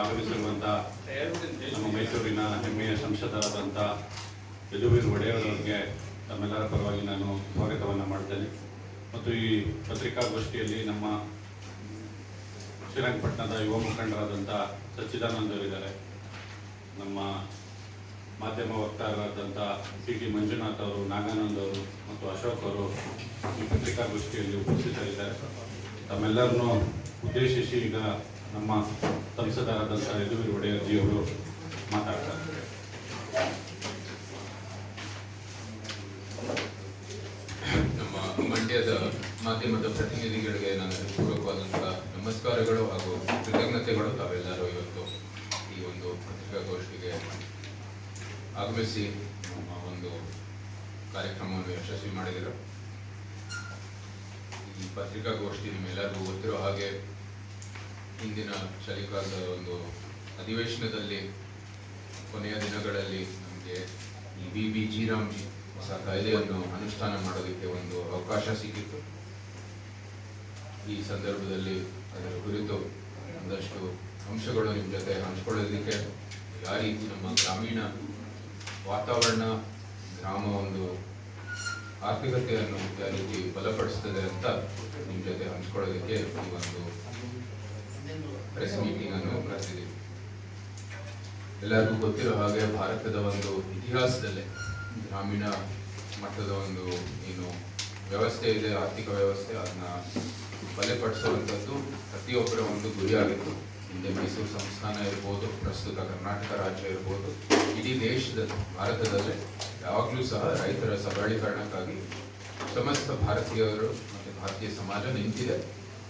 ಆಗಮಿಸಿರುವಂಥ ನಮ್ಮ ಮೈಸೂರಿನ ಹೆಮ್ಮೆಯ ಸಂಸದರಾದಂತಹ ಯದುವೀರ್ ಒಡೆಯವರವರಿಗೆ ತಮ್ಮೆಲ್ಲರ ಪರವಾಗಿ ನಾನು ಸ್ವಾಗತವನ್ನು ಮಾಡ್ತೇನೆ. ಮತ್ತು ಈ ಪತ್ರಿಕಾಗೋಷ್ಠಿಯಲ್ಲಿ ನಮ್ಮ ಶ್ರೀರಂಗಪಟ್ಟಣದ ಯುವ ಮುಖಂಡರಾದಂಥ ಸಚ್ಚಿದಾನಂದ್ ಅವರಿದ್ದಾರೆ. ನಮ್ಮ ಮಾಧ್ಯಮ ವಕ್ತಾರರಾದಂಥ ಸಿ ಟಿ ಮಂಜುನಾಥ್ ಅವರು, ನಾಗಾನಂದ್ ಅವರು ಮತ್ತು ಅಶೋಕ್ ಅವರು ಈ ಪತ್ರಿಕಾಗೋಷ್ಠಿಯಲ್ಲಿ ಉಪಸ್ಥಿತರಿದ್ದಾರೆ. ತಮ್ಮೆಲ್ಲರನ್ನೂ ಉದ್ದೇಶಿಸಿ ಈಗ ನಮ್ಮ ಸಂಸದರಾದಂಥ ಯದುವೀರ್ ಒಡೆಯರ್ಜಿ ಅವರು ಮಾತಾಡ್ತಾರೆ. ನಮ್ಮ ಮಂಡ್ಯದ ಮಾಧ್ಯಮದ ಪ್ರತಿನಿಧಿಗಳಿಗೆ ನಾನು ಪೂರ್ವಕವಾದಂತಹ ನಮಸ್ಕಾರಗಳು ಹಾಗೂ ಕೃತಜ್ಞತೆಗಳು ತಾವೆಲ್ಲರೂ ಇವತ್ತು ಈ ಒಂದು ಪತ್ರಿಕಾಗೋಷ್ಠಿಗೆ ಆಗಮಿಸಿ ನಮ್ಮ ಒಂದು ಕಾರ್ಯಕ್ರಮವನ್ನು ಯಶಸ್ವಿ ಮಾಡಿದರು. ಈ ಪತ್ರಿಕಾಗೋಷ್ಠಿ ನಿಮ್ಮೆಲ್ಲರಿಗೂ ಗೊತ್ತಿರೋ ಹಾಗೆ ಇಂದಿನ ಚಳಿಗಾಲದ ಒಂದು ಅಧಿವೇಶನದಲ್ಲಿ, ಕೊನೆಯ ದಿನಗಳಲ್ಲಿ ನಮಗೆ ಈ ವಿ ಬಿ ಜಿ ಹೊಸ ಕಾಯ್ದೆಯನ್ನು ಅನುಷ್ಠಾನ ಮಾಡೋದಕ್ಕೆ ಒಂದು ಅವಕಾಶ ಸಿಕ್ಕಿತ್ತು. ಈ ಸಂದರ್ಭದಲ್ಲಿ ಅದರ ಕುರಿತು ಒಂದಷ್ಟು ಅಂಶಗಳು ನಿಮ್ಮ ಜೊತೆ ಹಂಚ್ಕೊಳ್ಳೋದಕ್ಕೆ ಯಾವ ರೀತಿ ನಮ್ಮ ಗ್ರಾಮೀಣ ವಾತಾವರಣ, ಗ್ರಾಮ ಒಂದು ಆರ್ಥಿಕತೆಯನ್ನು ಯಾವ ರೀತಿ ಬಲಪಡಿಸ್ತದೆ ಅಂತ ನಿಮ್ಮ ಜೊತೆ ಹಂಚ್ಕೊಳ್ಳೋದಕ್ಕೆ ಈ ಒಂದು ಪ್ರೆಸ್ ಮೀಟಿಂಗ್ ಅನ್ನು ಕರೆಸಿದ್ದೀವಿ ಎಲ್ಲರಿಗೂ ಗೊತ್ತಿರೋ ಹಾಗೆ ಭಾರತದ ಒಂದು ಇತಿಹಾಸದಲ್ಲೇ ಗ್ರಾಮೀಣ ಮಟ್ಟದ ಒಂದು ಏನು ವ್ಯವಸ್ಥೆ ಇದೆ, ಆರ್ಥಿಕ ವ್ಯವಸ್ಥೆ, ಅದನ್ನ ಬಲಪಡಿಸುವಂಥದ್ದು ಪ್ರತಿಯೊಬ್ಬರ ಒಂದು ಗುರಿಯಾಗಿತ್ತು. ಹಿಂದೆ ಮೈಸೂರು ಸಂಸ್ಥಾನ ಇರ್ಬೋದು, ಪ್ರಸ್ತುತ ಕರ್ನಾಟಕ ರಾಜ್ಯ ಇರ್ಬೋದು, ಇಡೀ ದೇಶದ, ಭಾರತದಲ್ಲೇ ಯಾವಾಗಲೂ ಸಹ ರೈತರ ಸಬಲೀಕರಣಕ್ಕಾಗಿ ಸಮಸ್ತ ಭಾರತೀಯರು ಮತ್ತು ಭಾರತೀಯ ಸಮಾಜ ನಿಂತಿದೆ.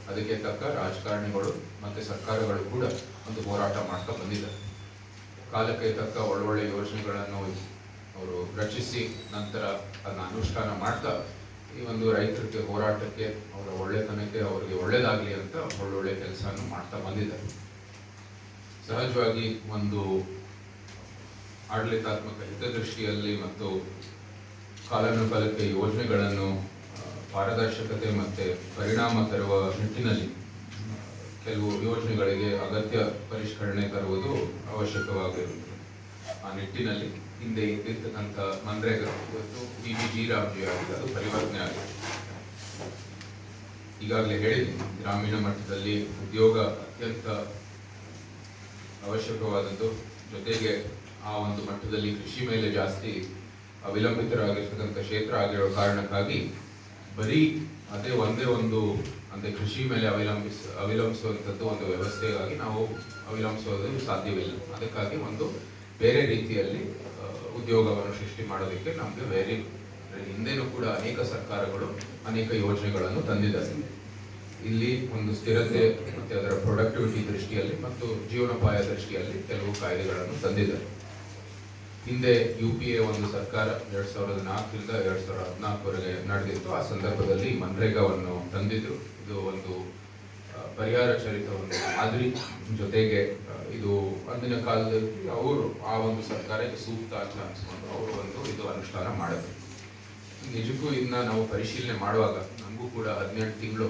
ಅದಕ್ಕೆ ತಕ್ಕ ರಾಜಕಾರಣಿಗಳು ಮತ್ತು ಸರ್ಕಾರಗಳು ಕೂಡ ಒಂದು ಹೋರಾಟ ಮಾಡ್ತಾ ಬಂದಿದ್ದಾರೆ ಕಾಲಕ್ಕೆ ತಕ್ಕ ಒಳ್ಳೊಳ್ಳೆ ಯೋಜನೆಗಳನ್ನು ಅವರು ರಚಿಸಿ ನಂತರ ಅದನ್ನ ಅನುಷ್ಠಾನ ಮಾಡ್ತಾ ಈ ಒಂದು ರೈತರಿಗೆ ಹೋರಾಟಕ್ಕೆ ಅವರ ಒಳ್ಳೆತನಕ್ಕೆ ಅವರಿಗೆ ಒಳ್ಳೇದಾಗ್ಲಿ ಅಂತ ಒಳ್ಳೊಳ್ಳೆ ಕೆಲಸವನ್ನು ಮಾಡ್ತಾ ಬಂದಿದ್ದಾರೆ ಸಹಜವಾಗಿ ಒಂದು ಆಡಳಿತಾತ್ಮಕ ಹಿತದೃಷ್ಟಿಯಲ್ಲಿ ಮತ್ತು ಕಾಲಾನುಕಾಲಕ್ಕೆ ಯೋಜನೆಗಳನ್ನು ಪಾರದರ್ಶಕತೆ ಮತ್ತೆ ಪರಿಣಾಮ ತರುವ ನಿಟ್ಟಿನಲ್ಲಿ, ಕೆಲವು ಯೋಜನೆಗಳಿಗೆ ಅಗತ್ಯ ಪರಿಷ್ಕರಣೆ ತರುವುದು ಅವಶ್ಯಕವಾಗಿರುತ್ತದೆ. ಆ ನಿಟ್ಟಿನಲ್ಲಿ ಹಿಂದೆ ಇದ್ದಿರ್ತಕ್ಕಂಥ ಮನ್ರೇಗಾ ಇವತ್ತು ಬಿ ವಿ ಜಿ ಆಗಿದೆ ಅದು ಪರಿವರ್ತನೆ ಆಗಿದೆ. ಈಗಾಗಲೇ ಹೇಳಿದ್ದೀನಿ ಗ್ರಾಮೀಣ ಮಟ್ಟದಲ್ಲಿ ಉದ್ಯೋಗ ಅತ್ಯಂತ ಅವಶ್ಯಕವಾದದ್ದು. ಜೊತೆಗೆ ಆ ಒಂದು ಮಟ್ಟದಲ್ಲಿ ಕೃಷಿ ಮೇಲೆ ಜಾಸ್ತಿ ಅವಿಲಂಬಿತರಾಗಿರ್ತಕ್ಕಂಥ ಕ್ಷೇತ್ರ ಆಗಿರೋ ಕಾರಣಕ್ಕಾಗಿ ಬರೀ ಅದೇ ಒಂದೇ ಒಂದು ಅಂದರೆ ಕೃಷಿ ಮೇಲೆ ಅವಲಂಬಿಸ, ಅವಲಂಬಿಸುವಂಥದ್ದು ಒಂದು ವ್ಯವಸ್ಥೆಗಾಗಿ ನಾವು ಅವಲಂಬಿಸೋದು ಸಾಧ್ಯವಿಲ್ಲ. ಅದಕ್ಕಾಗಿ ಒಂದು ಬೇರೆ ರೀತಿಯಲ್ಲಿ ಉದ್ಯೋಗವನ್ನು ಸೃಷ್ಟಿ ಮಾಡೋದಕ್ಕೆ ನಮಗೆ ಬೇರೆ ಹಿಂದೆನೂ ಕೂಡ ಅನೇಕ ಸರ್ಕಾರಗಳು ಅನೇಕ ಯೋಜನೆಗಳನ್ನು ತಂದಿದ್ದಾರೆ. ಇಲ್ಲಿ ಒಂದು ಸ್ಥಿರತೆ ಮತ್ತು ಅದರ ಪ್ರೊಡಕ್ಟಿವಿಟಿ ದೃಷ್ಟಿಯಲ್ಲಿ ಮತ್ತು ಜೀವನೋಪಾಯ ದೃಷ್ಟಿಯಲ್ಲಿ ಕೆಲವು ಕಾಯ್ದೆಗಳನ್ನು ತಂದಿದ್ದಾರೆ. ಹಿಂದೆ ಯು ಪಿ ಎ ಒಂದು ಸರ್ಕಾರ ಎರಡ್ ಸಾವಿರದ ನಾಲ್ಕರಿಂದ ಎರಡ್ ಸಾವಿರದ ಹದಿನಾಲ್ಕುವರೆಗೆ ನಡೆದಿತ್ತು. ಆ ಸಂದರ್ಭದಲ್ಲಿ ಮನ್ರೇಗಾವನ್ನು ತಂದಿದ್ರು. ಇದು ಒಂದು ಪರಿಹಾರ ಚರಿತ ಒಂದು ಮಾದರಿ ಜೊತೆಗೆ ಇದು ಅಂದಿನ ಕಾಲದಲ್ಲಿ ಅವರು ಆ ಒಂದು ಸರ್ಕಾರಕ್ಕೆ ಸೂಕ್ತ ಅಂತ ಅನ್ಸ್ಕೊಂಡು ಅವರು ಒಂದು ಇದು ಅನುಷ್ಠಾನ ಮಾಡಿದ್ರು. ನಿಜಕ್ಕೂ ಇದನ್ನ ನಾವು ಪರಿಶೀಲನೆ ಮಾಡುವಾಗ, ನಮಗೂ ಕೂಡ ಹದಿನೆಂಟು ತಿಂಗಳು,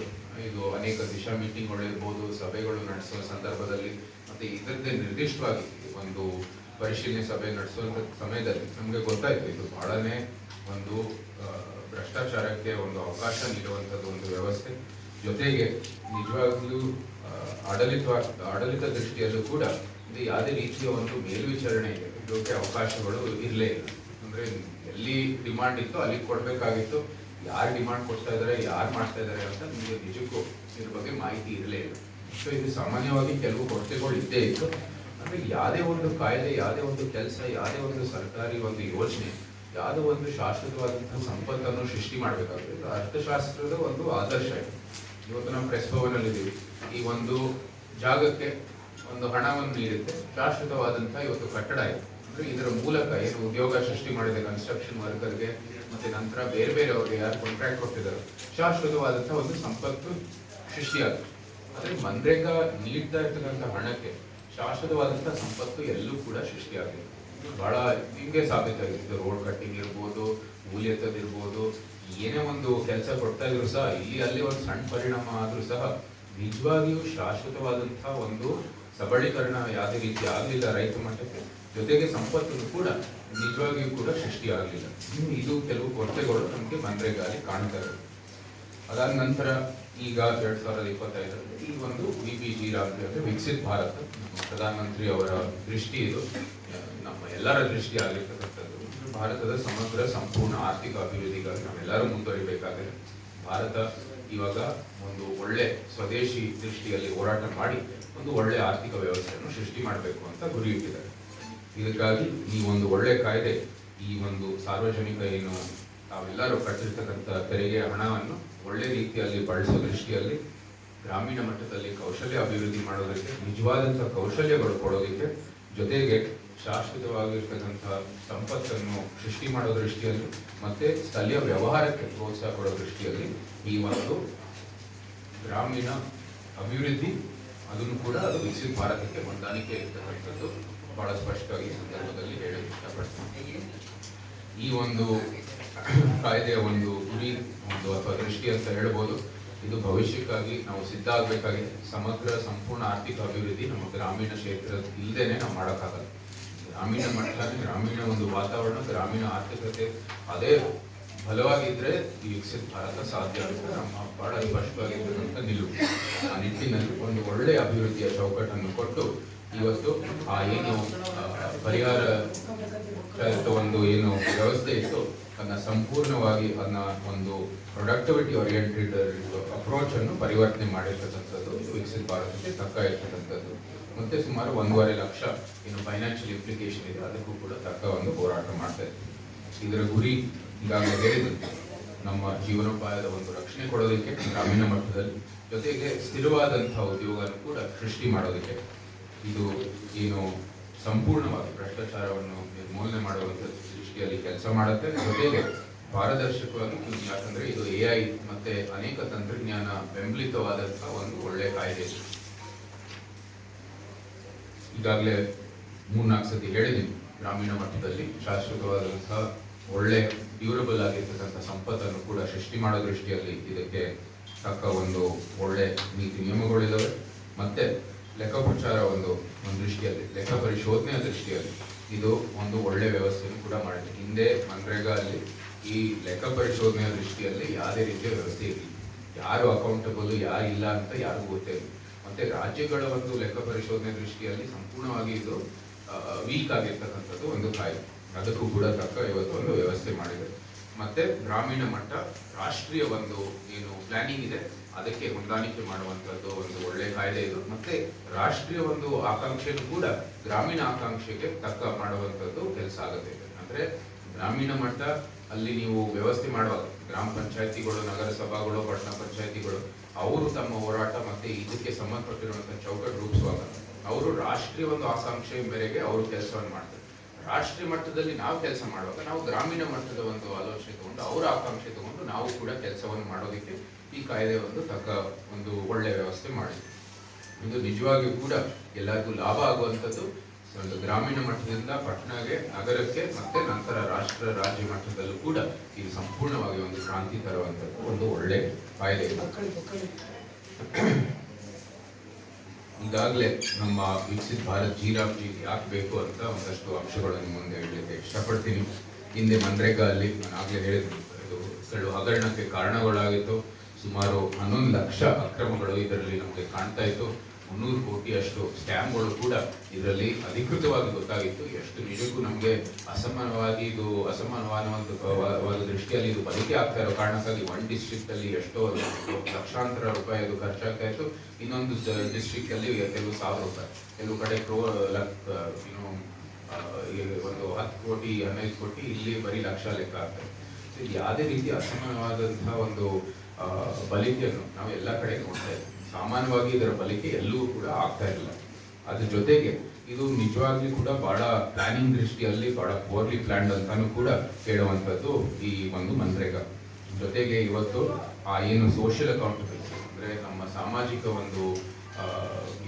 ಇದು ಅನೇಕ ದಿಶಾ ಮೀಟಿಂಗ್ಗಳು ಇರ್ಬೋದು, ಸಭೆಗಳು ನಡೆಸುವ ಸಂದರ್ಭದಲ್ಲಿ, ಮತ್ತೆ ಇದರದ್ದೇ ನಿರ್ದಿಷ್ಟವಾಗಿ ಒಂದು ಪರಿಶೀಲನೆ ಸಭೆ ನಡೆಸುವಂತ ಸಮಯದಲ್ಲಿ ನಮಗೆ ಗೊತ್ತಾಯ್ತು, ಇದು ಬಹಳನೇ ಒಂದು ಭ್ರಷ್ಟಾಚಾರಕ್ಕೆ ಒಂದು ಅವಕಾಶ ನೀಡುವಂಥದ್ದು ಒಂದು ವ್ಯವಸ್ಥೆ. ಜೊತೆಗೆ ನಿಜವಾಗ್ಲೂ ಆಡಳಿತ ಆಡಳಿತ ದೃಷ್ಟಿಯಲ್ಲೂ ಕೂಡ ಇದು ಯಾವುದೇ ರೀತಿಯ ಒಂದು ಮೇಲ್ವಿಚಾರಣೆ ಇದಕ್ಕೆ ಅವಕಾಶಗಳು ಇರಲೇ ಇಲ್ಲ. ಅಂದ್ರೆ ಎಲ್ಲಿ ಡಿಮಾಂಡ್ ಇತ್ತು ಅಲ್ಲಿ ಕೊಡ್ಬೇಕಾಗಿತ್ತು. ಯಾರು ಡಿಮಾಂಡ್ ಕೊಡ್ತಾ ಇದಾರೆ, ಯಾರು ಮಾಡ್ತಾ ಇದಾರೆ ಅಂತ ನಿಮಗೆ ನಿಜಕ್ಕೂ ಇದ್ರ ಬಗ್ಗೆ ಮಾಹಿತಿ ಇರಲೇ ಇಲ್ಲ. ಸೊ ಇದು ಸಾಮಾನ್ಯವಾಗಿ ಕೆಲವು ಕೊರತೆಗಳು ಇದ್ದೇ ಇತ್ತು. ಅಂದ್ರೆ ಯಾವುದೇ ಒಂದು ಕಾಯ್ದೆ, ಯಾವುದೇ ಒಂದು ಕೆಲಸ, ಯಾವುದೇ ಒಂದು ಸರ್ಕಾರಿ ಒಂದು ಯೋಜನೆ, ಯಾವುದೋ ಒಂದು ಶಾಶ್ವತವಾದಂತಹ ಸಂಪತ್ತನ್ನು ಸೃಷ್ಟಿ ಮಾಡಬೇಕಾಗುತ್ತೆ ಇದು ಅರ್ಥಶಾಸ್ತ್ರದ ಒಂದು ಆದರ್ಶ ಇದೆ. ಇವತ್ತು ನಾವು ಪ್ರೆಸ್ ಭವನಲ್ಲಿದ್ದೀವಿ ಈ ಒಂದು ಜಾಗಕ್ಕೆ ಒಂದು ಹಣವನ್ನು ನೀಡುತ್ತೆ. ಶಾಶ್ವತವಾದಂತಹ ಇವತ್ತು ಕಟ್ಟಡ ಇದೆ. ಅಂದ್ರೆ ಇದರ ಮೂಲಕ ಏನು ಉದ್ಯೋಗ ಸೃಷ್ಟಿ ಮಾಡಿದೆ ಕನ್ಸ್ಟ್ರಕ್ಷನ್ ವರ್ಕರ್ಗೆ ಮತ್ತೆ ನಂತರ ಬೇರೆ ಬೇರೆ ಅವ್ರಿಗೆ ಯಾರು ಕಾಂಟ್ರಾಕ್ಟ್ ಕೊಟ್ಟಿದ್ದಾರೆ, ಶಾಶ್ವತವಾದಂತಹ ಒಂದು ಸಂಪತ್ತು ಸೃಷ್ಟಿಯಾಗುತ್ತೆ. ಆದ್ರೆ ಮನ್ರೇಗಾ ನೀಡ್ತಾ ಇರ್ತಕ್ಕಂಥ ಹಣಕ್ಕೆ ಶಾಶ್ವತವಾದಂತಹ ಸಂಪತ್ತು ಎಲ್ಲೂ ಕೂಡ ಸೃಷ್ಟಿಯಾಗಿದೆ ಬಹಳ ಹಿಂಗೆ ಸಾಬೀತಾಗಿದೆ ರೋಡ್ ಕಟ್ಟಿಂಗ್ ಇರ್ಬೋದು ಮೂಲ ಇರ್ಬೋದು, ಏನೇ ಒಂದು ಕೆಲಸ ಕೊಡ್ತಾ ಇದ್ರು ಸಹ ಇಲ್ಲಿ ಅಲ್ಲಿ ಒಂದು ಸಣ್ಣ ಪರಿಣಾಮ ಆದರೂ ಸಹ ನಿಜವಾಗಿಯೂ ಶಾಶ್ವತವಾದಂಥ ಒಂದು ಸಬಲೀಕರಣ ಯಾವುದೇ ರೀತಿ ಆಗಲಿಲ್ಲ ರೈತ ಮಟ್ಟಕ್ಕೆ. ಜೊತೆಗೆ ಸಂಪತ್ತು ಕೂಡ ನಿಜವಾಗಿಯೂ ಕೂಡ ಸೃಷ್ಟಿ ಆಗಲಿಲ್ಲ. ಇದು ಕೆಲವು ಕೊರತೆಗಳು ನಮಗೆ ಮನರೇಗಾಲಿ ಕಾಣ್ತಾ ಇರೋದು. ಅದಾದ ನಂತರ ಈಗ ಎರಡ್ ಸಾವಿರದ ಇಪ್ಪತ್ತೈದರಲ್ಲಿ ಈ ಒಂದು ವಿ ಪಿ ಜಿ ರಾಮ್ಜಿ ಅಂದ್ರೆ ವಿಕಸಿತ್ ಭಾರತ ಪ್ರಧಾನಮಂತ್ರಿ ಅವರ ದೃಷ್ಟಿ ಇದು. ನಮ್ಮ ಎಲ್ಲರ ದೃಷ್ಟಿ ಆಗಿರ್ತಕ್ಕಂಥದ್ದು. ಭಾರತದ ಸಮಗ್ರ, ಸಂಪೂರ್ಣ ಆರ್ಥಿಕ ಅಭಿವೃದ್ಧಿಗಾಗಿ ನಾವೆಲ್ಲರೂ ಮುಂದುವರಿಬೇಕಾಗಿದೆ. ಭಾರತ ಇವಾಗ ಒಂದು ಒಳ್ಳೆ ಸ್ವದೇಶಿ ದೃಷ್ಟಿಯಲ್ಲಿ ಹೋರಾಟ ಮಾಡಿ ಒಂದು ಒಳ್ಳೆ ಆರ್ಥಿಕ ವ್ಯವಸ್ಥೆಯನ್ನು ಸೃಷ್ಟಿ ಮಾಡಬೇಕು ಅಂತ ಗುರಿ ಇಟ್ಟಿದ್ದಾರೆ. ಇದಕ್ಕಾಗಿ ಈ ಒಂದು ಒಳ್ಳೆ ಕಾಯ್ದೆ, ಈ ಒಂದು ಸಾರ್ವಜನಿಕ ಏನು ತಾವೆಲ್ಲರೂ ಕಟ್ಟಿರ್ತಕ್ಕಂಥ ತೆರಿಗೆ ಹಣವನ್ನು ಒಳ್ಳೆ ರೀತಿಯಲ್ಲಿ ಬಳಸೋ ದೃಷ್ಟಿಯಲ್ಲಿ ಗ್ರಾಮೀಣ ಮಟ್ಟದಲ್ಲಿ ಕೌಶಲ್ಯ ಅಭಿವೃದ್ಧಿ ಮಾಡೋದಕ್ಕೆ, ನಿಜವಾದಂಥ ಕೌಶಲ್ಯಗಳು ಕೊಡೋದಕ್ಕೆ ಜೊತೆಗೆ ಶಾಶ್ವತವಾಗಿರ್ತಕ್ಕಂಥ ಸಂಪತ್ತನ್ನು ಸೃಷ್ಟಿ ಮಾಡೋ ದೃಷ್ಟಿಯಲ್ಲಿ ಮತ್ತು ಸ್ಥಳೀಯ ವ್ಯವಹಾರಕ್ಕೆ ಪ್ರೋತ್ಸಾಹ ಕೊಡೋ ದೃಷ್ಟಿಯಲ್ಲಿ ಈ ಒಂದು ಗ್ರಾಮೀಣ ಅಭಿವೃದ್ಧಿ, ಅದನ್ನು ಕೂಡ ಅದು ವಿಕಸಿತ ಭಾರತಕ್ಕೆ ಹೊಂದಾಣಿಕೆ ಇರ್ತಕ್ಕಂಥದ್ದು. ಬಹಳ ಸ್ಪಷ್ಟವಾಗಿ ಸಂದರ್ಭದಲ್ಲಿ ಹೇಳಲು ಇಷ್ಟಪಡ್ತೀನಿ. ಈ ಒಂದು ಕಾಯ್ದೆಯ ಒಂದು ಗುರಿ, ಒಂದು ಅಥವಾ ದೃಷ್ಟಿ ಅಂತ ಹೇಳ್ಬೋದು. ಇದು ಭವಿಷ್ಯಕ್ಕಾಗಿ ನಾವು ಸಿದ್ಧ ಆಗಬೇಕಾಗಿದೆ. ಸಮಗ್ರ, ಸಂಪೂರ್ಣ ಆರ್ಥಿಕ ಅಭಿವೃದ್ಧಿ ನಮ್ಮ ಗ್ರಾಮೀಣ ಕ್ಷೇತ್ರ ಇಲ್ಲದೇನೆ ನಾವು ಮಾಡೋಕ್ಕಾಗಲ್ಲ. ಗ್ರಾಮೀಣ ಮಟ್ಟ ಗ್ರಾಮೀಣ ಒಂದು ವಾತಾವರಣ, ಗ್ರಾಮೀಣ ಆರ್ಥಿಕತೆ ಅದೇ ಬಲವಾಗಿದ್ದರೆ ಈ ವಿಕಸಿತ ಭಾರತ ಸಾಧ್ಯ ಅಂತ ನಮ್ಮ ಬಹಳ ಸ್ಪಷ್ಟವಾಗಿರ್ತಕ್ಕಂಥ ನಿಲುವು. ಆ ನಿಟ್ಟಿನಲ್ಲಿ ಒಂದು ಒಳ್ಳೆಯ ಅಭಿವೃದ್ಧಿಯ ಚೌಕಟ್ಟನ್ನು ಕೊಟ್ಟು ಇವತ್ತು ಆ ಏನು ಪರಿಹಾರ ಒಂದು ಏನು ವ್ಯವಸ್ಥೆ ಇತ್ತು ಅದನ್ನ ಸಂಪೂರ್ಣವಾಗಿ ಅದನ್ನ ಒಂದು ಪ್ರೊಡಕ್ಟಿವಿಟಿ ಓರಿಯೆಂಟೆಡ್ ಅಪ್ರೋಚ್ ಅನ್ನು ಪರಿವರ್ತನೆ ಮಾಡಿರ್ತಕ್ಕಂಥದ್ದು, ವಿಕಸಿತ ಭಾರತಕ್ಕೆ ತಕ್ಕ ಇರ್ತಕ್ಕಂಥದ್ದು. ಮತ್ತೆ ಸುಮಾರು ಒಂದೂವರೆ ಲಕ್ಷ ಏನು ಫೈನಾನ್ಷಿಯಲ್ ಇಂಪ್ಲಿಕೇಶನ್ ಇದೆ. ಅದಕ್ಕೂ ಕೂಡ ತಕ್ಕ ಒಂದು ಹೋರಾಟ ಮಾಡ್ತಾ ಇದ್ದೀವಿ. ಇದರ ಗುರಿ ಈಗಾಗಲೇ ಹೇಳಿದಂತೆ ನಮ್ಮ ಜೀವನೋಪಾಯದ ಒಂದು ರಕ್ಷಣೆ ಕೊಡೋದಕ್ಕೆ, ಗ್ರಾಮೀಣ ಮಟ್ಟದಲ್ಲಿ ಜೊತೆಗೆ ಸ್ಥಿರವಾದಂತಹ ಉದ್ಯೋಗವನ್ನು ಕೂಡ ಸೃಷ್ಟಿ ಮಾಡೋದಕ್ಕೆ ಇದು ಏನು ಸಂಪೂರ್ಣವಾಗಿ ಭ್ರಷ್ಟಾಚಾರವನ್ನು ನಿರ್ಮೂಲನೆ ಮಾಡುವಂತ ದೃಷ್ಟಿಯಲ್ಲಿ ಕೆಲಸ ಮಾಡುತ್ತೆ ಜೊತೆಗೆ ಪಾರದರ್ಶಕವಾಗಿ ಯಾಕಂದ್ರೆ ಇದು ಎ ಐ ಮತ್ತೆ ಅನೇಕ ತಂತ್ರಜ್ಞಾನ ಬೆಂಬಲಿತವಾದಂತಹ ಒಂದು ಒಳ್ಳೆ ಕಾಯ್ದೆ. ಈಗಾಗಲೇ ಮೂರ್ನಾಲ್ಕು ಸತಿ ಹೇಳಿದ್ದೀನಿ, ಗ್ರಾಮೀಣ ಮಟ್ಟದಲ್ಲಿ ಶಾಶ್ವತವಾದಂತಹ ಒಳ್ಳೆ, ಡ್ಯೂರಬಲ್ ಆಗಿರ್ತಕ್ಕಂಥ ಸಂಪತ್ತನ್ನು ಕೂಡ ಸೃಷ್ಟಿ ಮಾಡೋ ದೃಷ್ಟಿಯಲ್ಲಿ ಇದಕ್ಕೆ ತಕ್ಕ ಒಂದು ಒಳ್ಳೆ ನೀತಿ ನಿಯಮಗಳಿದ್ದಾವೆ ಮತ್ತೆ ಲೆಕ್ಕ ಪ್ರಚಾರ ಒಂದು ಒಂದು ದೃಷ್ಟಿಯಲ್ಲಿ, ಲೆಕ್ಕ ಪರಿಶೋಧನೆಯ ದೃಷ್ಟಿಯಲ್ಲಿ ಇದು ಒಂದು ಒಳ್ಳೆ ವ್ಯವಸ್ಥೆಯನ್ನು ಕೂಡ ಮಾಡಿದೆ. ಹಿಂದೆ ಮನ್ರೇಗಾ ಅಲ್ಲಿ ಈ ಲೆಕ್ಕ ಪರಿಶೋಧನೆಯ ದೃಷ್ಟಿಯಲ್ಲಿ ಯಾವುದೇ ರೀತಿಯ ವ್ಯವಸ್ಥೆ ಇರಲಿಲ್ಲ. ಯಾರು ಅಕೌಂಟಬಲ್ ಯಾರು ಇಲ್ಲ ಅಂತ ಯಾರು ಗೊತ್ತೇ ಇಲ್ಲ ಮತ್ತೆ ರಾಜ್ಯಗಳ ಒಂದು ಲೆಕ್ಕ ಪರಿಶೋಧನೆ ದೃಷ್ಟಿಯಲ್ಲಿ ಸಂಪೂರ್ಣವಾಗಿ ಇದು ವೀಕ್ ಆಗಿರ್ತಕ್ಕಂಥದ್ದು ಒಂದು ಕಾಯ್ದೆ ಅದಕ್ಕೂ ಕೂಡ ತಕ್ಕ ಇವತ್ತು ಒಂದು ವ್ಯವಸ್ಥೆ ಮಾಡಿದೆ ಮತ್ತೆ ಗ್ರಾಮೀಣ ಮಟ್ಟ ರಾಷ್ಟ್ರೀಯ ಒಂದು ಏನು ಪ್ಲಾನಿಂಗ್ ಇದೆ ಅದಕ್ಕೆ ಹೊಂದಾಣಿಕೆ ಮಾಡುವಂತದ್ದು ಒಂದು ಒಳ್ಳೆ ಕಾಯ್ದೆ ಇದು. ಮತ್ತೆ ರಾಷ್ಟ್ರೀಯ ಒಂದು ಆಕಾಂಕ್ಷೆಯನ್ನು ಕೂಡ ಗ್ರಾಮೀಣ ಆಕಾಂಕ್ಷೆಗೆ ತಕ್ಕ ಮಾಡುವಂತದ್ದು ಕೆಲಸ ಆಗುತ್ತೆ. ಅಂದ್ರೆ ಗ್ರಾಮೀಣ ಮಟ್ಟ, ಅಲ್ಲಿ ನೀವು ವ್ಯವಸ್ಥೆ ಮಾಡುವಾಗ ಗ್ರಾಮ ಪಂಚಾಯತಿಗಳು, ನಗರಸಭಾಗಳು, ಪಟ್ಟಣ ಪಂಚಾಯತಿಗಳು, ಅವರು ತಮ್ಮ ಹೋರಾಟ ಮತ್ತೆ ಇದಕ್ಕೆ ಸಂಬಂಧಪಟ್ಟಿರುವಂತಹ ಚೌಕಟ್ಟು ರೂಪಿಸುವಾಗ ಅವರು ರಾಷ್ಟ್ರೀಯ ಒಂದು ಆಕಾಂಕ್ಷೆ ಮೇರೆಗೆ ಅವರು ಕೆಲಸವನ್ನು ಮಾಡ್ತಾರೆ. ರಾಷ್ಟ್ರೀಯ ಮಟ್ಟದಲ್ಲಿ ನಾವು ಕೆಲಸ ಮಾಡುವಾಗ ನಾವು ಗ್ರಾಮೀಣ ಮಟ್ಟದ ಒಂದು ಆಲೋಚನೆ ತಗೊಂಡು ಅವರ ಆಕಾಂಕ್ಷೆ ತಗೊಂಡು ನಾವು ಕೂಡ ಕೆಲಸವನ್ನು ಮಾಡೋದಕ್ಕೆ ಈ ಕಾಯ್ದೆ ಒಂದು ತಕ್ಕ ಒಂದು ಒಳ್ಳೆ ವ್ಯವಸ್ಥೆ ಮಾಡಿದೆ ಇದು ನಿಜವಾಗಿಯೂ ಕೂಡ ಎಲ್ಲರಿಗೂ ಲಾಭ ಆಗುವಂಥದ್ದು ಒಂದು ಗ್ರಾಮೀಣ ಮಟ್ಟದಿಂದ ಪಟ್ಟಣಗೆ ನಗರಕ್ಕೆ ಮತ್ತೆ ನಂತರ ರಾಷ್ಟ್ರ ರಾಜ್ಯ ಮಟ್ಟದಲ್ಲೂ ಕೂಡ ಇದು ಸಂಪೂರ್ಣವಾಗಿ ಒಂದು ಕ್ರಾಂತಿ ತರುವಂಥದ್ದು ಒಂದು ಒಳ್ಳೆ ಕಾಯ್ದೆ. ಈಗಾಗಲೇ ನಮ್ಮ ವಿಕಸಿತ್ ಭಾರತ್ ಜಿ ಯಾಕೆ ಬೇಕು ಅಂತ ಒಂದಷ್ಟು ಅಂಶಗಳನ್ನು ಮುಂದೆ ಹೇಳಲಿಕ್ಕೆ ಇಷ್ಟಪಡ್ತೀನಿ ಹಿಂದೆ ಮನ್ರೇಗಾ ಅಲ್ಲಿ ನಾನು ಆಗಲೇ ಹೇಳಿದ್ರು ಇದು ಹಗರಣಕ್ಕೆ ಕಾರಣಗಳಾಗಿತ್ತು ಸುಮಾರು ಹನ್ನೊಂದು ಲಕ್ಷ ಅಕ್ರಮಗಳು ಇದರಲ್ಲಿ ನಮಗೆ ಕಾಣ್ತಾ ಇತ್ತು. ಮುನ್ನೂರು ಕೋಟಿಯಷ್ಟು ಸ್ಟ್ಯಾಂಪ್ಗಳು ಕೂಡ ಇದರಲ್ಲಿ ಅಧಿಕೃತವಾಗಿ ಗೊತ್ತಾಗಿತ್ತು. ಎಷ್ಟು ನಿಜಕ್ಕೂ ನಮಗೆ ಅಸಮಾನವಾಗಿ ಇದು ಅಸಮಾನವಾದ ದೃಷ್ಟಿಯಲ್ಲಿ ಇದು ಬಲಿಕೆ ಆಗ್ತಾ ಇರೋ ಕಾರಣಕ್ಕಾಗಿ ಒನ್ ಡಿಸ್ಟ್ರಿಕ್ಟ್ ಅಲ್ಲಿ ಎಷ್ಟೋ ಲಕ್ಷಾಂತರ ರೂಪಾಯಿ ಅದು ಖರ್ಚಾಗ್ತಾ ಇತ್ತು. ಇನ್ನೊಂದು ಡಿಸ್ಟ್ರಿಕ್ಟ್ ಅಲ್ಲಿ ಕೆಲವು ಸಾವಿರ ರೂಪಾಯಿ. ಕೆಲವು ಕಡೆ ಕ್ರೋ ಏನು ಒಂದು ಹತ್ತು ಕೋಟಿ ಹನ್ನೈದು ಕೋಟಿ ಇಲ್ಲಿ ಬರೀ ಲಕ್ಷ ಲೆಕ್ಕ ಆಗ್ತದೆ ಯಾವುದೇ ರೀತಿ ಅಸಮಾನವಾದಂತಹ ಒಂದು ಬಲಿಕೆಯನ್ನು ನಾವು ಎಲ್ಲ ಕಡೆ ನೋಡ್ತಾ ಇದ್ದೀವಿ. ಸಾಮಾನ್ಯವಾಗಿ ಇದರ ಬಲಿಕೆ ಎಲ್ಲೂ ಕೂಡ ಆಗ್ತಾ ಇರಲಿಲ್ಲ ಅದ್ರ ಜೊತೆಗೆ ಇದು ನಿಜವಾಗ್ಲೂ ಕೂಡ ಬಹಳ ಪ್ಲಾನಿಂಗ್ ದೃಷ್ಟಿಯಲ್ಲಿ ಬಹಳ ಪೋರ್ಲಿ ಪ್ಲಾನ್ಡ್ ಅಂತಾನು ಕೂಡ ಹೇಳುವಂಥದ್ದು ಈ ಒಂದು ಮನ್ರೇಗಾ. ಜೊತೆಗೆ ಇವತ್ತು ಆ ಏನು ಸೋಷಿಯಲ್ ಅಕೌಂಟಬಿಲಿಟಿ ಅಂದ್ರೆ ನಮ್ಮ ಸಾಮಾಜಿಕ ಒಂದು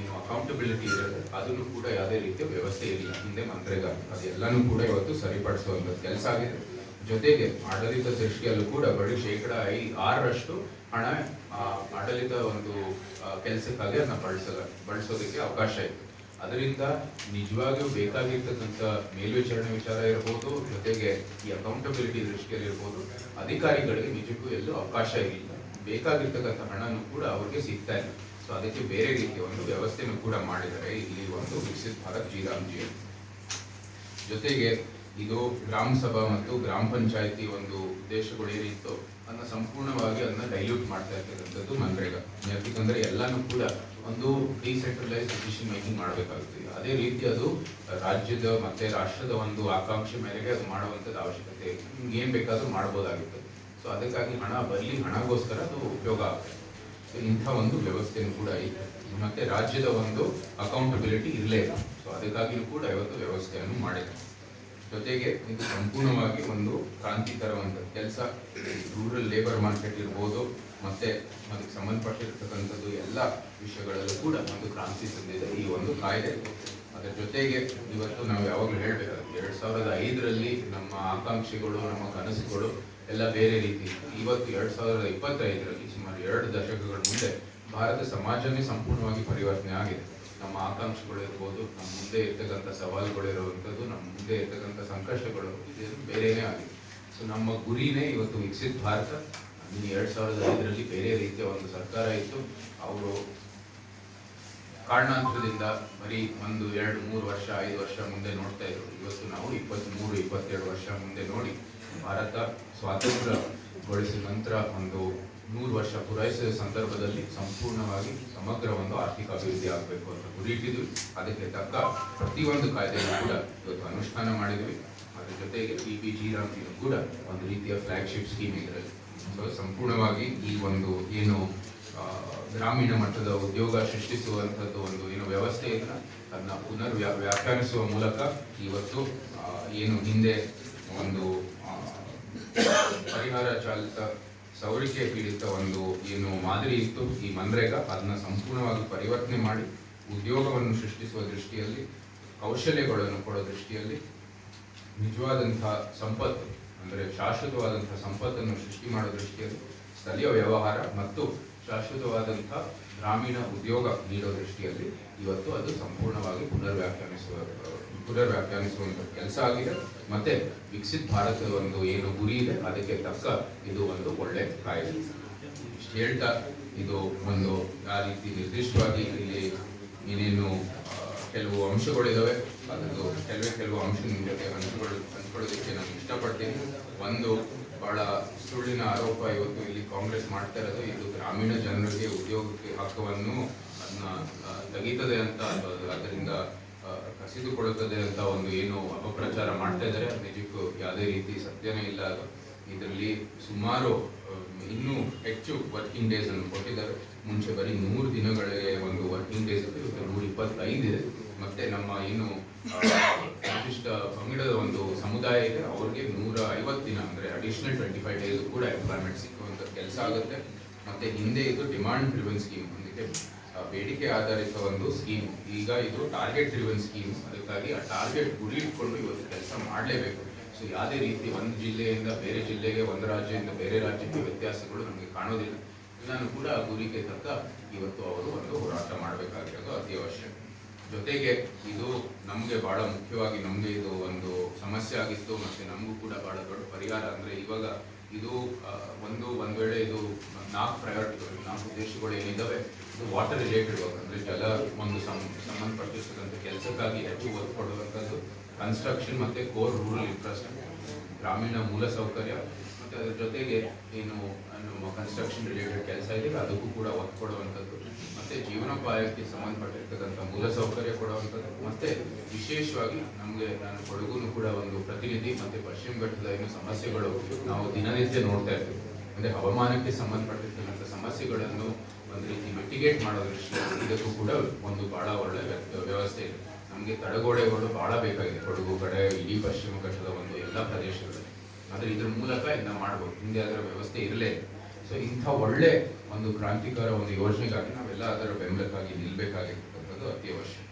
ಏನು ಅಕೌಂಟಬಿಲಿಟಿ ಇರುತ್ತೆ, ಅದನ್ನು ಕೂಡ ಯಾವುದೇ ರೀತಿಯ ವ್ಯವಸ್ಥೆ ಇಲ್ಲ. ಹಿಂದೆ ಮನ್ರೇಗಾ. ಅದೆಲ್ಲನೂ ಕೂಡ ಇವತ್ತು ಸರಿಪಡಿಸುವಂತ ಕೆಲಸ ಆಗಿದೆ. ಜೊತೆಗೆ ಆಡಳಿತ ದೃಷ್ಟಿಯಲ್ಲೂ ಕೂಡ ಬರೀ ಶೇಕಡ ಐ ಆರರಷ್ಟು ಹಣ ಆಡಳಿತ ಒಂದು ಕೆಲಸಕ್ಕಾಗಿ ಅದನ್ನ ಬಳಸಲ, ಬಳಸೋದಕ್ಕೆ ಅವಕಾಶ ಇತ್ತು. ಅದರಿಂದ ನಿಜವಾಗಿಯೂ ಬೇಕಾಗಿರ್ತಕ್ಕಂಥ ಮೇಲ್ವಿಚಾರಣೆ ವಿಚಾರ ಇರ್ಬೋದು, ಜೊತೆಗೆ ಈ ಅಕೌಂಟಬಿಲಿಟಿ ದೃಷ್ಟಿಯಲ್ಲಿ ಇರ್ಬೋದು, ಅಧಿಕಾರಿಗಳಿಗೆ ನಿಜಕ್ಕೂ ಎಲ್ಲೂ ಅವಕಾಶ ಇರಲಿಲ್ಲ ಬೇಕಾಗಿರ್ತಕ್ಕಂಥ ಹಣನೂ ಕೂಡ ಅವ್ರಿಗೆ ಸಿಗ್ತಾ ಇಲ್ಲ. ಸೊ ಅದಕ್ಕೆ ಬೇರೆ ರೀತಿಯ ಒಂದು ವ್ಯವಸ್ಥೆನೂ ಕೂಡ ಮಾಡಿದ್ದಾರೆ. ಇಲ್ಲಿ ಒಂದು ವಿಕಸಿತ್ ಭಾರತ್ ಜಿ ರಾಮ್ಜಿ ಜೊತೆಗೆ ಇದು ಗ್ರಾಮ ಸಭಾ ಮತ್ತು ಗ್ರಾಮ ಪಂಚಾಯತಿ ಒಂದು ಉದ್ದೇಶಗಳು ಏನಿತ್ತು ಅದನ್ನ ಸಂಪೂರ್ಣವಾಗಿ ಅದನ್ನ ಡೈಲ್ಯೂಟ್ ಮಾಡ್ತಾ ಇರ್ತಕ್ಕಂಥದ್ದು ಮನ್ರೇಗಾ. ಯಾಕಂದ್ರೆ ಎಲ್ಲಾನು ಕೂಡ ಒಂದು ಡಿಸೆಂಟ್ರಲೈಸ್ ಡಿಸಿಷನ್ ಮೇಕಿಂಗ್ ಮಾಡಬೇಕಾಗುತ್ತೆ. ಅದೇ ರೀತಿ ಅದು ರಾಜ್ಯದ ಮತ್ತೆ ರಾಷ್ಟ್ರದ ಒಂದು ಆಕಾಂಕ್ಷೆ ಮೇರೆಗೆ ಅದು ಮಾಡುವಂಥದ್ದು ಅವಶ್ಯಕತೆ. ನಿಮ್ಗೆ ಏನ್ ಬೇಕಾದ್ರೂ ಮಾಡ್ಬೋದಾಗುತ್ತೆ. ಸೊ ಅದಕ್ಕಾಗಿ ಹಣ ಬರಲಿ, ಹಣಗೋಸ್ಕರ ಅದು ಉಪಯೋಗ ಆಗುತ್ತೆ. ಇಂಥ ಒಂದು ವ್ಯವಸ್ಥೆನೂ ಕೂಡ ಇದೆ ಮತ್ತೆ ರಾಜ್ಯದ ಒಂದು ಅಕೌಂಟಬಿಲಿಟಿ ಇರಲೇ ಇಲ್ಲ. ಸೊ ಅದಕ್ಕಾಗಿಯೂ ಕೂಡ ಇವತ್ತು ವ್ಯವಸ್ಥೆಯನ್ನು ಮಾಡಿದೆ ಜೊತೆಗೆ ಇದು ಸಂಪೂರ್ಣವಾಗಿ ಒಂದು ಕ್ರಾಂತಿಕರವಂತ ಕೆಲಸ. ರೂರಲ್ ಲೇಬರ್ ಮಾರ್ಕೆಟ್ ಇರ್ಬೋದು, ಮತ್ತೆ ಅದಕ್ಕೆ ಸಂಬಂಧಪಟ್ಟಿರ್ತಕ್ಕಂಥದ್ದು ಎಲ್ಲ ವಿಷಯಗಳಲ್ಲೂ ಕೂಡ ಒಂದು ಕ್ರಾಂತಿ ತಂದಿದೆ ಈ ಒಂದು ಕಾಯ್ದೆ. ಅದರ ಜೊತೆಗೆ ಇವತ್ತು ನಾವು ಯಾವಾಗಲೂ ಹೇಳಬೇಕಾಗುತ್ತೆ, ಎರಡು ಸಾವಿರದ ಐದರಲ್ಲಿ ನಮ್ಮ ಆಕಾಂಕ್ಷೆಗಳು, ನಮ್ಮ ಕನಸುಗಳು ಎಲ್ಲ ಬೇರೆ ರೀತಿ. ಇವತ್ತು ಎರಡು ಸಾವಿರದ ಇಪ್ಪತ್ತೈದರಲ್ಲಿ ಸುಮಾರು ಎರಡು ದಶಕಗಳ ಮುಂದೆ ಭಾರತ ಸಮಾಜವೇ ಸಂಪೂರ್ಣವಾಗಿ ಪರಿವರ್ತನೆ ಆಗಿದೆ. ನಮ್ಮ ಆಕಾಂಕ್ಷೆಗಳು ಇರ್ಬೋದು, ನಮ್ಮ ಮುಂದೆ ಇರ್ತಕ್ಕಂಥ ಸವಾಲುಗಳು ಇರುವಂಥದ್ದು, ನಮ್ಮ ಮುಂದೆ ಇರ್ತಕ್ಕಂಥ ಸಂಕಷ್ಟಗಳು ಇದು ಬೇರೆನೇ ಆಗಿದೆ. ಸೊ ನಮ್ಮ ಗುರಿನೇ ಇವತ್ತು ವಿಕ್ಸಿತ್ ಭಾರತ. ಇನ್ನು ಎರಡು ಸಾವಿರದ ಐದರಲ್ಲಿ ಬೇರೆ ರೀತಿಯ ಒಂದು ಸರ್ಕಾರ ಇತ್ತು. ಅವರು ಕಾರಣಾಂತರದಿಂದ ಬರೀ ಒಂದು, ಎರಡು, ಮೂರು ವರ್ಷ, ಐದು ವರ್ಷ ಮುಂದೆ ನೋಡ್ತಾ ಇದ್ರು. ಇವತ್ತು ನಾವು ಇಪ್ಪತ್ತ್ಮೂರು ಇಪ್ಪತ್ತೆರಡು ವರ್ಷ ಮುಂದೆ ನೋಡಿ ಭಾರತ ಸ್ವಾತಂತ್ರ್ಯಗೊಳಿಸಿದ ನಂತರ ಒಂದು ನೂರು ವರ್ಷ ಪೂರೈಸಿದ ಸಂದರ್ಭದಲ್ಲಿ ಸಂಪೂರ್ಣವಾಗಿ ಸಮಗ್ರ ಒಂದು ಆರ್ಥಿಕ ಅಭಿವೃದ್ಧಿ ಆಗಬೇಕು ಅಂತ ಗುರಿ ಇಟ್ಟಿದ್ವಿ ಅದಕ್ಕೆ ತಕ್ಕ ಪ್ರತಿಯೊಂದು ಕಾಯ್ದೆಯನ್ನು ಕೂಡ ಇವತ್ತು ಅನುಷ್ಠಾನ ಮಾಡಿದ್ವಿ. ಅದ್ರ ಜೊತೆಗೆ ಪಿ ಪಿ ಜಿ ರಾಮ್ ಕೂಡ ಒಂದು ರೀತಿಯ ಫ್ಲಾಗ್ಶಿಪ್ ಸ್ಕೀಮ್ ಇದರಲ್ಲಿ ಸೊ ಸಂಪೂರ್ಣವಾಗಿ ಈ ಒಂದು ಏನು ಗ್ರಾಮೀಣ ಮಟ್ಟದ ಉದ್ಯೋಗ ಸೃಷ್ಟಿಸುವಂಥದ್ದು ಒಂದು ಏನು ವ್ಯವಸ್ಥೆ ಅದನ್ನ ಪುನರ್ ವ್ಯಾ- ವ್ಯಾಖ್ಯಾನಿಸುವ ಮೂಲಕ ಇವತ್ತು ಏನು ಹಿಂದೆ ಒಂದು ಪರಿಹಾರ ಚಾಲಿತ ಸೌರಿಕೆ ಪೀಡಿತ ಒಂದು ಏನು ಮಾದರಿ ಇತ್ತು ಈ ಮನ್ರೇಗಾ ಅದನ್ನ ಸಂಪೂರ್ಣವಾಗಿ ಪರಿವರ್ತನೆ ಮಾಡಿ ಉದ್ಯೋಗವನ್ನು ಸೃಷ್ಟಿಸುವ ದೃಷ್ಟಿಯಲ್ಲಿ, ಕೌಶಲ್ಯಗಳನ್ನು ಕೊಡೋ ದೃಷ್ಟಿಯಲ್ಲಿ ನಿಜವಾದಂಥ ಸಂಪತ್ತು, ಅಂದರೆ ಶಾಶ್ವತವಾದಂಥ ಸಂಪತ್ತನ್ನು ಸೃಷ್ಟಿ ಮಾಡೋ ದೃಷ್ಟಿಯಲ್ಲಿ ಸ್ಥಳೀಯ ವ್ಯವಹಾರ ಮತ್ತು ಶಾಶ್ವತವಾದಂತಹ ಗ್ರಾಮೀಣ ಉದ್ಯೋಗ ನೀಡೋ ದೃಷ್ಟಿಯಲ್ಲಿ ಇವತ್ತು ಅದು ಸಂಪೂರ್ಣವಾಗಿ ಪುನರ್ ವ್ಯಾಖ್ಯಾನಿಸುವ ಪುನರ್ ವ್ಯಾಖ್ಯಾನಿಸುವಂಥ ಕೆಲಸ ಆಗಿದೆ ಮತ್ತೆ ವಿಕಸಿತ್ ಭಾರತದ ಒಂದು ಏನು ಗುರಿ ಇದೆ ಅದಕ್ಕೆ ತಕ್ಕ ಇದು ಒಂದು ಒಳ್ಳೆ ಕಾಯಿಲೆ ಹೇಳ್ತಾ ಇದು ಒಂದು ಆ ರೀತಿ ನಿರ್ದಿಷ್ಟವಾಗಿ ಇಲ್ಲಿ ಏನೇನು ಕೆಲವು ಅಂಶಗಳಿದಾವೆ ಅದನ್ನು ಕೆಲವೇ ಕೆಲವು ಅಂಶ ನಿಮ್ಮ ಜೊತೆ ಹಂಚ್ಕೊಳ್ಳೋ ಹಂಚ್ಕೊಳ್ಳೋದಕ್ಕೆ ನಾನು ಇಷ್ಟಪಡ್ತೀನಿ ಒಂದು ಬಹಳ ಸುಳ್ಳಿನ ಆರೋಪ ಇವತ್ತು ಇಲ್ಲಿ ಕಾಂಗ್ರೆಸ್ ಮಾಡ್ತಾ ಇರೋದು. ಇದು ಗ್ರಾಮೀಣ ಜನರಿಗೆ ಉದ್ಯೋಗಕ್ಕೆ ಹಕ್ಕವನ್ನು ಅದನ್ನ ತೆಗೀತದೆ ಅಂತ ಅದರಿಂದ ಕಸಿದುಕೊಳ್ಳುತ್ತದೆ ಅಂತ ಒಂದು ಏನು ಅಪಪ್ರಚಾರ ಮಾಡ್ತಾ ಇದ್ದಾರೆ. ನಿಜಕ್ಕೂ ಯಾವುದೇ ರೀತಿ ಸತ್ಯನೇ ಇಲ್ಲ ಅದು. ಇದರಲ್ಲಿ ಸುಮಾರು ಇನ್ನೂ ಹೆಚ್ಚು ವರ್ಕಿಂಗ್ ಡೇಸ್ ಅನ್ನು ಕೊಟ್ಟಿದ್ದಾರೆ. ಮುಂಚೆ ಬರೀ ನೂರು ದಿನಗಳಿಗೆ ಒಂದು ವರ್ಕಿಂಗ್ ಡೇಸ್ ಇವತ್ತು ನೂರ ಇಪ್ಪತ್ತೈದು ಇದೆ. ಮತ್ತೆ ನಮ್ಮ ಏನು ನಿರ್ದಿಷ್ಟ ಪಂಗಡದ ಒಂದು ಸಮುದಾಯ ಇದೆ. ಅವ್ರಿಗೆ ನೂರ ಐವತ್ತು ದಿನ ಅಡಿಷನಲ್ ಟ್ವೆಂಟಿ ಫೈವ್ ಡೇಸ್ ಕೂಡ ಎಂಪ್ಲಾಯ್ಮೆಂಟ್ ಸಿಕ್ಕುವಂಥ ಕೆಲಸ ಆಗುತ್ತೆ. ಮತ್ತು ಹಿಂದೆ ಇದು ಡಿಮಾಂಡ್ ಡ್ರಿವನ್ ಸ್ಕೀಮ್ ಅಂದರೆ ಬೇಡಿಕೆ ಆಧಾರಿತ ಒಂದು ಸ್ಕೀಮ್ ಈಗ ಇದು ಟಾರ್ಗೆಟ್ ಡ್ರಿವನ್ ಸ್ಕೀಮ್ ಅದಕ್ಕಾಗಿ ಆ ಟಾರ್ಗೆಟ್ ಗುರಿ ಇಟ್ಕೊಂಡು ಇವತ್ತು ಕೆಲಸ ಮಾಡಲೇಬೇಕು. ಸೊ ಯಾವುದೇ ರೀತಿ ಒಂದು ಜಿಲ್ಲೆಯಿಂದ ಬೇರೆ ಜಿಲ್ಲೆಗೆ, ಒಂದು ರಾಜ್ಯದಿಂದ ಬೇರೆ ರಾಜ್ಯಕ್ಕೆ ವ್ಯತ್ಯಾಸಗಳು ನಮಗೆ ಕಾಣೋದಿಲ್ಲ. ಇದನ್ನು ಕೂಡ ಆ ಗುರಿಗೆ ತಕ್ಕ ಇವತ್ತು ಅವರು ಒಂದು ಹೋರಾಟ ಮಾಡಬೇಕಾಗಿರೋದು ಅತ್ಯವಶ್ಯ ಜೊತೆಗೆ ಇದು ನಮಗೆ ಬಹಳ ಮುಖ್ಯವಾಗಿ ನಮಗೆ ಇದು ಒಂದು ಸಮಸ್ಯೆ ಆಗಿತ್ತು ಮತ್ತು ನಮಗೂ ಕೂಡ ಬಹಳ ದೊಡ್ಡ ಪರಿಹಾರ ಅಂದರೆ ಇವಾಗ ಇದು ಒಂದು ಒಂದು ವೇಳೆ ಇದು ನಾಲ್ಕು ಪ್ರಯಾರಿಟಿಗಳು ನಾಲ್ಕು ಉದ್ದೇಶಗಳು ಏನಿದ್ದಾವೆ ಇದು ವಾಟರ್ ರಿಲೇಟೆಡ್ ವರ್ಕ್ ಅಂದರೆ ಜಲ ಒಂದು ಸಂಬಂಧಪಟ್ಟಿರ್ತಕ್ಕಂಥ ಕೆಲಸಕ್ಕಾಗಿ ಹೆಚ್ಚು ಒತ್ತು ಕೊಡುವಂಥದ್ದು ಕನ್ಸ್ಟ್ರಕ್ಷನ್ ಮತ್ತು ಕೋರ್ ರೂರಲ್ ಇನ್ಫ್ರಾಸ್ಟ್ರಕ್ಚರ್ ಗ್ರಾಮೀಣ ಮೂಲಸೌಕರ್ಯ ಮತ್ತು ಅದರ ಜೊತೆಗೆ ಏನು ಕನ್ಸ್ಟ್ರಕ್ಷನ್ ರಿಲೇಟೆಡ್ ಕೆಲಸ ಇದೆ, ಅದಕ್ಕೂ ಕೂಡ ಒತ್ತು ಕೊಡುವಂಥದ್ದು. ಮತ್ತೆ ಜೀವನೋಪಾಯಕ್ಕೆ ಸಂಬಂಧಪಟ್ಟಿರ್ತಕ್ಕಂಥ ಮೂಲಸೌಕರ್ಯ ಕೊಡುವಂಥದ್ದು ಮತ್ತೆ ವಿಶೇಷವಾಗಿ ನಮಗೆ ನಾನು ಕೊಡಗುನು ಕೂಡ ಒಂದು ಪ್ರತಿನಿಧಿ ಮತ್ತೆ ಪಶ್ಚಿಮ ಘಟ್ಟದ ಏನು ಸಮಸ್ಯೆಗಳು ನಾವು ದಿನನಿತ್ಯ ನೋಡ್ತಾ ಇರ್ತೀವಿ. ಅಂದ್ರೆ ಹವಾಮಾನಕ್ಕೆ ಸಂಬಂಧಪಟ್ಟಿರ್ತಕ್ಕಂಥ ಸಮಸ್ಯೆಗಳನ್ನು ಒಂದು ರೀತಿ ಮಿಟಿಗೇಟ್ ದೃಷ್ಟಿಯಲ್ಲಿ ಇದಕ್ಕೂ ಕೂಡ ಒಂದು ಬಹಳ ಒಳ್ಳೆ ವ್ಯ- ವ್ಯವಸ್ಥೆ ಇದೆ. ನಮಗೆ ತಡೆಗೋಡೆಗಳು ಭಾಳ ಬೇಕಾಗಿದೆ. ಕೊಡಗು ಕಡೆ, ಇಡೀ ಪಶ್ಚಿಮ ಘಟ್ಟದ ಒಂದು ಎಲ್ಲ ಪ್ರದೇಶಗಳಲ್ಲಿ. ಆದರೆ ಇದ್ರ ಮೂಲಕ ಇದನ್ನ ಮಾಡ್ಬೋದು. ಹಿಂದೆ ಅದರ ವ್ಯವಸ್ಥೆ ಇರಲೇ ಸೊ ಇಂಥ ಒಳ್ಳೆ ಒಂದು ಕ್ರಾಂತಿಕಾರ ಒಂದು ಯೋಜನೆಗಾಗಿ ನಾವೆಲ್ಲ ಅದರ ಬೆಂಬಲಕ್ಕಾಗಿ ನಿಲ್ಬೇಕಾಗಿರ್ತಕ್ಕಂಥದ್ದು ಅತ್ಯವಶ್ಯ